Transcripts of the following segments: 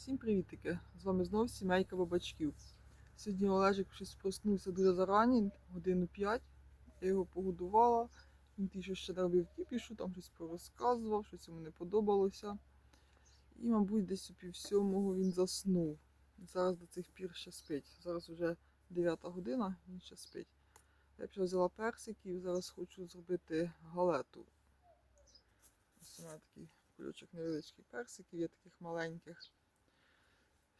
Всім привітики! З вами знову сімейка бабачків. Сьогодні Олежик щось проснувся дуже зарані, годину 5. Я його погодувала. Він ті, що ще робив кіпішу, там щось порозказував, щось йому не подобалося. І, мабуть, десь у пів сьомого він заснув. Зараз до цих пір ще спить. Зараз вже 9 година, він ще спить. Я вже взяла персиків, зараз хочу зробити галету. Ось у мене такий кульочок невеличких персиків, є таких маленьких.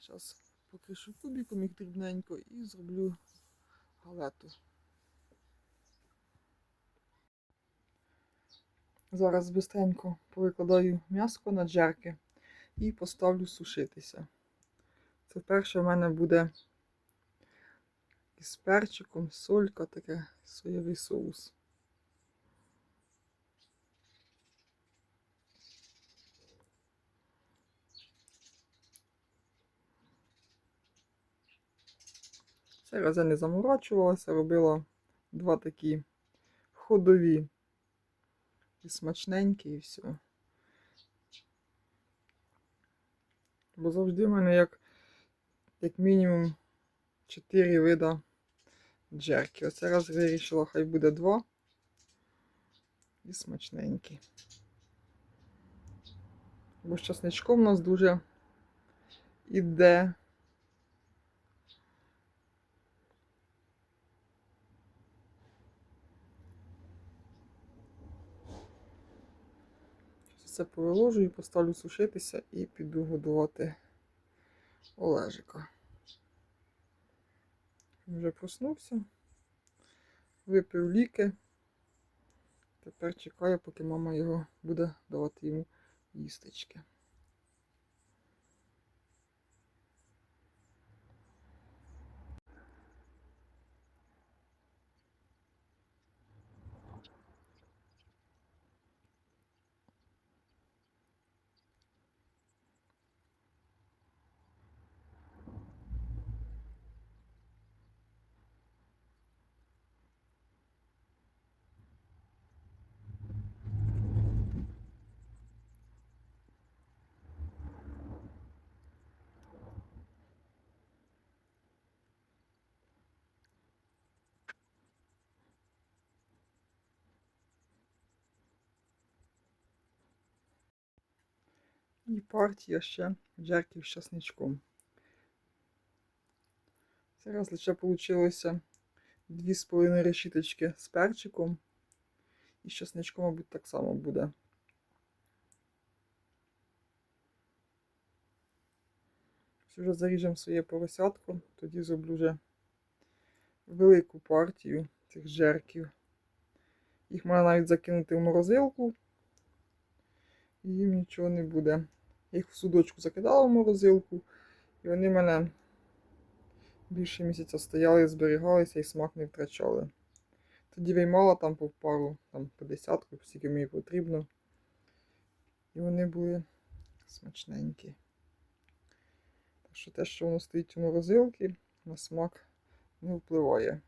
Зараз покришу кубиком їх дрібненько і зроблю галету. Зараз бистренько повикладаю м'яско на джерки і поставлю сушитися. Це перше в мене буде із перчиком, солька, таке соєвий соус. Цей раз я не заморачувалася, робила два такі ходові і смачненькі, і все. Бо завжди в мене як, як мінімум 4 вида джерки. Оце раз вирішила, хай буде два. І смачненькі. Бо з часничком у нас дуже іде. Все повиложую, поставлю сушитися і піду годувати Олежика. Вже проснувся, випив ліки. Тепер чекаю, поки мама його буде давати йому їстечки. І партія ще джерків з часничком. Зараз лише вийшло 2,5 решіточки з перчиком. І з часничком, мабуть, так само буде. Вже заріжемо своє поросятко, тоді зроблю вже велику партію цих жерків. Їх можна навіть закинути в морозилку, і їм нічого не буде. Їх в судочку закидала в морозилку, і вони в мене більше місяця стояли, зберігалися і смак не втрачали. Тоді виймала там по пару, там по десятку, скільки мені потрібно. І вони були смачненькі. Так що те, що воно стоїть у морозилці, на смак не впливає.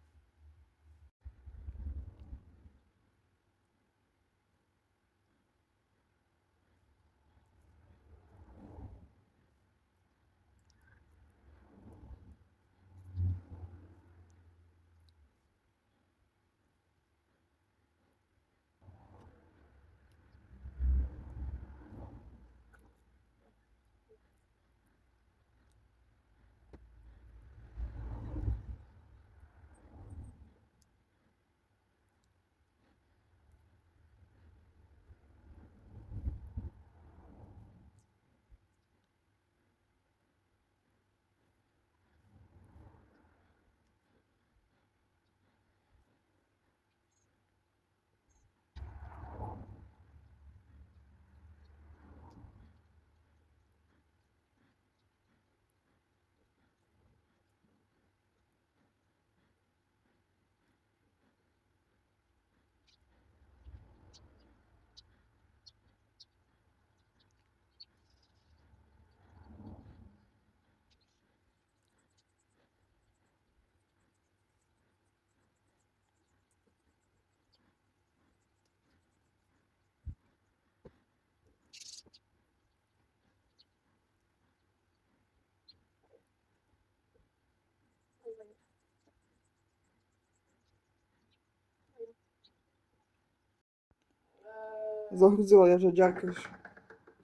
Загрузила я вже джерки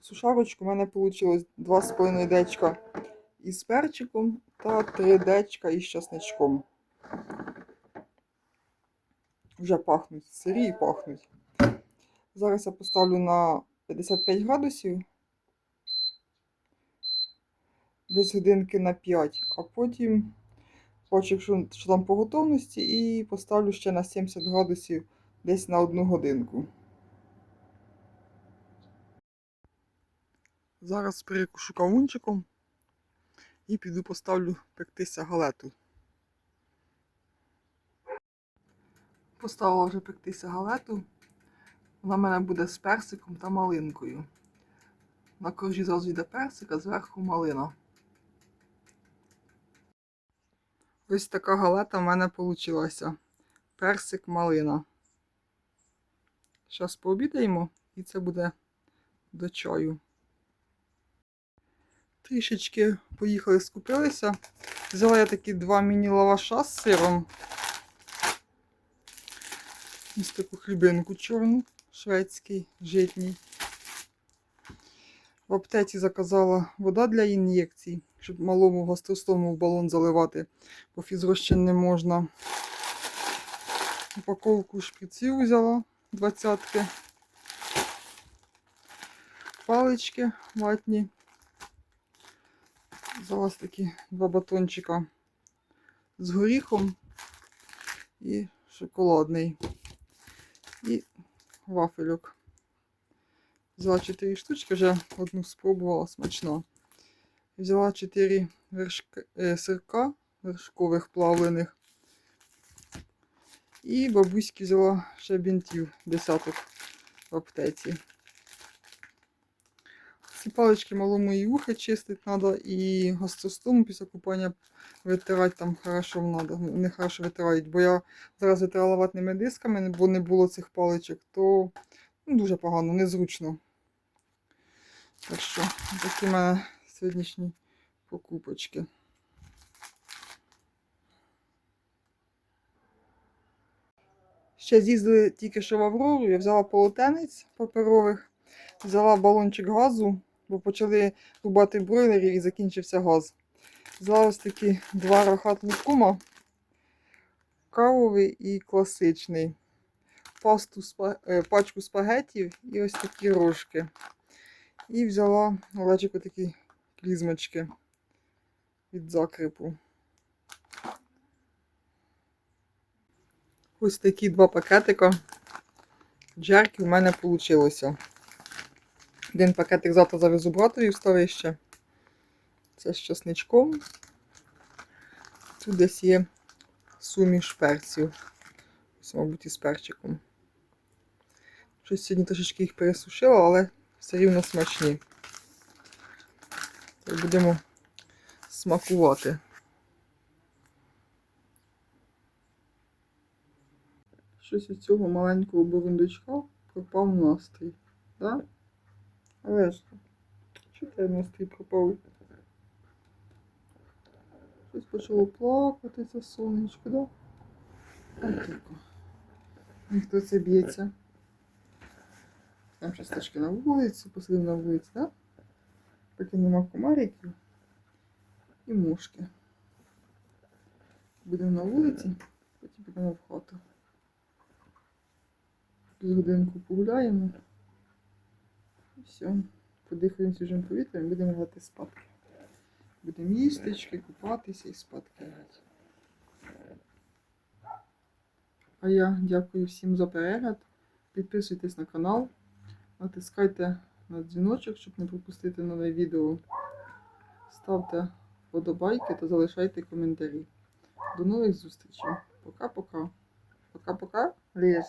сушарочку. У мене вийшло 2,5 дечка із перчиком та 3 дечка із часничком. Вже пахнуть, сирі і пахнуть. Зараз я поставлю на 55 градусів. Десь годинки на 5, а потім бачу, що, що там по готовності, і поставлю ще на 70 градусів десь на одну годинку. Зараз перекушу кавунчиком і піду поставлю пектися галету. Поставила вже пектися галету. Вона в мене буде з персиком та малинкою. На коржі зразу йде персик, а зверху малина. Ось така галета в мене вийшла. Персик малина. Зараз пообідаємо і це буде до чаю. Трішечки поїхали, скупилися. Взяла я такі два міні-лаваша з сиром. Ось таку хлібинку чорну, шведський, житній. В аптеці заказала вода для ін'єкцій, щоб малому гастростому в балон заливати, бо фізрозчин не можна. Упаковку шприців взяла двадцятки. Палички ватні. Взяла такі два батончика з горіхом і шоколадний. І вафельок. Взяла 4 штучки, вже одну спробувала смачно. Взяла 4 вершки, е, сирка вершкових плавлених. І бабуськи взяла ще бінтів десяток в аптеці. Ці палички малому і вухи чистити треба, і гастростому після купання витирати там хорошо треба. Вони хорошо витирають, бо я зараз витирала ватними дисками, бо не було цих паличок, то ну, дуже погано, незручно. Так що, такі в мене сьогоднішні покупочки. Ще з'їздили тільки що в Аврору, я взяла полотенець паперових, взяла балончик газу, бо почали рубати бройлерів і закінчився газ. Взяла ось такі два рахат лукума, кавовий і класичний, пасту, е, пачку спагетів і ось такі рожки. І взяла Олечику такі клізмочки від закрипу. Ось такі два пакетика джерки в мене вийшло. Один пакетик завтра завезу братові в ставище. Це з часничком. Тут десь є суміш перців. Ось, мабуть, із перчиком. Щось сьогодні трошечки їх пересушила, але все рівно смачні. Так будемо смакувати. Щось із цього маленького бурундучка пропав настрій. Да? Але ж, тебе настрій пропав? Щось почало плакати це сонечко, да? А тільки. Ніхто це б'ється. Там зараз трошки на вулицю, посидимо на вулиці, да? Поки нема комариків і мушки. Будемо на вулиці, потім підемо в хату. З годинку погуляємо. Все. Подихаємо свіжим повітрям і будемо грати спадки. Будемо їстечки, купатися і спадки грати. А я дякую всім за перегляд. Підписуйтесь на канал, натискайте на дзвіночок, щоб не пропустити нове відео. Ставте вподобайки та залишайте коментарі. До нових зустрічей. Пока-пока. Пока-пока. Лєш.